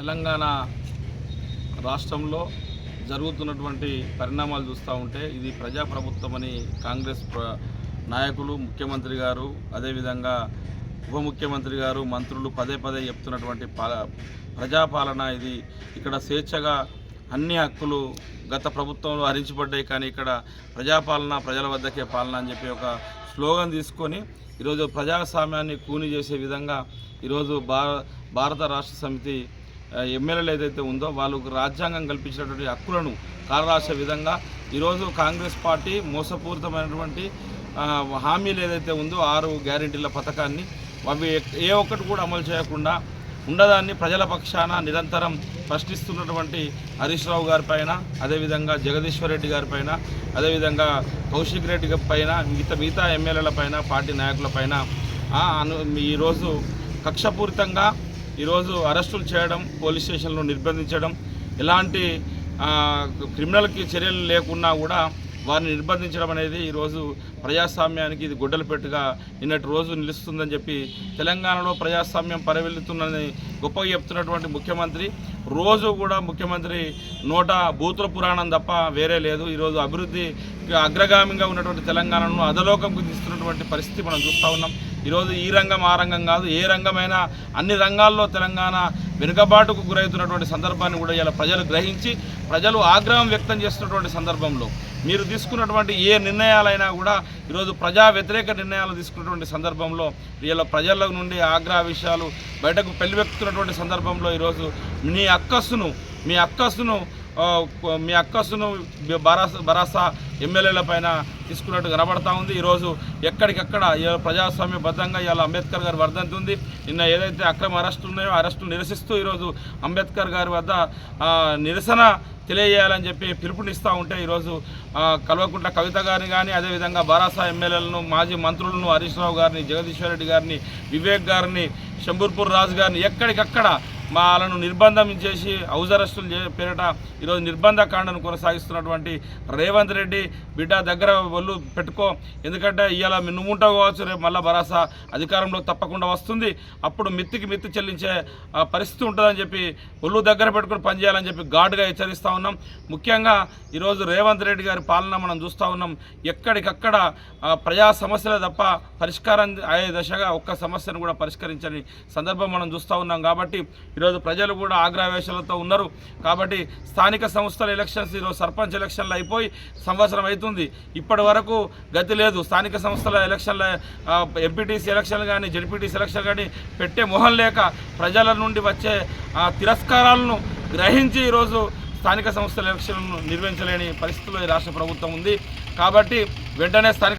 తెలంగాణ రాష్ట్రంలో జరుగుతున్నటువంటి పరిణామాలు చూస్తూ ఉంటే ఇది ప్రజాప్రభుత్వం అని కాంగ్రెస్ నాయకులు ముఖ్యమంత్రి గారు అదేవిధంగా ఉప ముఖ్యమంత్రి గారు మంత్రులు పదే పదే చెప్తున్నటువంటి పాల ప్రజాపాలన ఇది. ఇక్కడ స్వేచ్ఛగా అన్ని హక్కులు గత ప్రభుత్వంలో హరించబడ్డాయి. కానీ ఇక్కడ ప్రజాపాలన ప్రజల వద్దకే పాలన అని చెప్పి ఒక స్లోగన్ తీసుకొని ఈరోజు ప్రజాస్వామ్యాన్ని కూని చేసే విధంగా ఈరోజు భారత రాష్ట్ర సమితి ఎమ్మెల్యేలు ఏదైతే ఉందో వాళ్ళకు రాజ్యాంగం కల్పించినటువంటి హక్కులను కాలరాసే విధంగా ఈరోజు కాంగ్రెస్ పార్టీ మోసపూరితమైనటువంటి హామీలు ఏదైతే ఉందో ఆరు గ్యారెంటీల పథకాన్ని అవి ఏ ఒక్కటి కూడా అమలు చేయకుండా ఉండదాన్ని ప్రజల పక్షాన నిరంతరం ప్రశ్నిస్తున్నటువంటి హరీష్ రావు గారి పైన అదేవిధంగా జగదీశ్వర్ రెడ్డి గారి పైన అదేవిధంగా కౌశిక్ రెడ్డి పైన మిగతా మిగతా ఎమ్మెల్యేల పైన పార్టీ నాయకుల పైన అను ఈరోజు కక్షపూరితంగా ఈరోజు అరెస్టులు చేయడం పోలీస్ స్టేషన్లో నిర్బంధించడం ఎలాంటి క్రిమినల్కి చర్యలు లేకున్నా కూడా వారిని నిర్బంధించడం అనేది ఈరోజు ప్రజాస్వామ్యానికి ఇది గుడ్డలు పెట్టుగా నిన్నటి రోజు నిలుస్తుందని చెప్పి తెలంగాణలో ప్రజాస్వామ్యం పరివెళ్తుందని గొప్పగా చెప్తున్నటువంటి ముఖ్యమంత్రి రోజు కూడా ముఖ్యమంత్రి నోట భూతుల పురాణం తప్ప వేరే లేదు. ఈరోజు అభివృద్ధి అగ్రగామిగా ఉన్నటువంటి తెలంగాణను అధలోకంకు తీస్తున్నటువంటి పరిస్థితి మనం చూస్తూ ఉన్నాం. ఈరోజు ఈ రంగం ఆ రంగం కాదు ఏ రంగమైనా అన్ని రంగాల్లో తెలంగాణ వెనుకబాటుకు గురవుతున్నటువంటి సందర్భాన్ని కూడా ఇలా ప్రజలు గ్రహించి ప్రజలు ఆగ్రహం వ్యక్తం చేస్తున్నటువంటి సందర్భంలో మీరు తీసుకున్నటువంటి ఏ నిర్ణయాలైనా కూడా ఈరోజు ప్రజా వ్యతిరేక నిర్ణయాలు తీసుకున్నటువంటి సందర్భంలో వీళ్ళ ప్రజల నుండి ఆగ్రహ విషయాలు బయటకు పెళ్ళివెక్కుతున్నటువంటి సందర్భంలో ఈరోజు మీ అక్కస్సును మీ అక్కస్సును మీ అక్కస్సును బరాస భరాసా ఎమ్మెల్యేల పైన తీసుకున్నట్టు కనబడతా ఉంది. ఈరోజు ఎక్కడికక్కడ ప్రజాస్వామ్య ప్రజాస్వామ్యబద్ధంగా ఇవాళ అంబేద్కర్ గారి వర్ధంతుంది నిన్న ఏదైతే అక్రమ అరెస్టులు ఉన్నాయో అరెస్టులు నిరసిస్తూ ఈరోజు అంబేద్కర్ గారి వద్ద నిరసన తెలియజేయాలని చెప్పి పిలుపునిస్తూ ఉంటే ఈరోజు ఆ, కల్వకుంట్ల కవిత గారిని కానీ అదేవిధంగా బారాసా ఎమ్మెల్యేలను మాజీ మంత్రులను హరీష్ రావు గారిని జగదీశ్వర్ రెడ్డి గారిని వివేక్ గారిని శంబూర్పూర్ రాజు గారిని ఎక్కడికక్కడ వాళ్ళను నిర్బంధం చేసి హౌస్ అరెస్టులు చే పేరిట ఈరోజు నిర్బంధ కాండను కొనసాగిస్తున్నటువంటి రేవంత్ రెడ్డి బిడ్డ దగ్గర ఒళ్ళు పెట్టుకో. ఎందుకంటే ఇవాళ నువ్వు ఉంటావు కావచ్చు రేపు మళ్ళీ భరోసా అధికారంలో తప్పకుండా వస్తుంది. అప్పుడు మిత్తికి మిత్తి చెల్లించే పరిస్థితి ఉంటుందని చెప్పి ఒళ్ళు దగ్గర పెట్టుకుని పనిచేయాలని చెప్పి ఘాటుగా హెచ్చరిస్తూ ఉన్నాం. ముఖ్యంగా ఈరోజు రేవంత్ రెడ్డి గారి పాలన మనం చూస్తూ ఉన్నాం. ఎక్కడికక్కడ ప్రజా సమస్యలే తప్ప పరిష్కారం అయ్యే దశగా ఒక్క సమస్యను కూడా పరిష్కరించని సందర్భం మనం చూస్తూ ఉన్నాం. కాబట్టి ఈరోజు ప్రజలు కూడా ఆగ్రహవేశాలతో ఉన్నారు. కాబట్టి స్థానిక సంస్థల ఎలక్షన్స్ ఈరోజు సర్పంచ్ ఎలక్షన్లు అయిపోయి సంవత్సరం అవుతుంది ఇప్పటి వరకు గతి లేదు. స్థానిక సంస్థల ఎలక్షన్ల ఎంపీటీసీ ఎలక్షన్లు కానీ జడ్పీటీసీ ఎలక్షన్ కానీ పెట్టే మొహం లేక ప్రజల నుండి వచ్చే తిరస్కారాలను గ్రహించి ఈరోజు స్థానిక సంస్థల ఎలక్షన్లను నిర్వహించలేని పరిస్థితిలో ఈ రాష్ట్ర ప్రభుత్వం ఉంది. కాబట్టి వెంటనే స్థానిక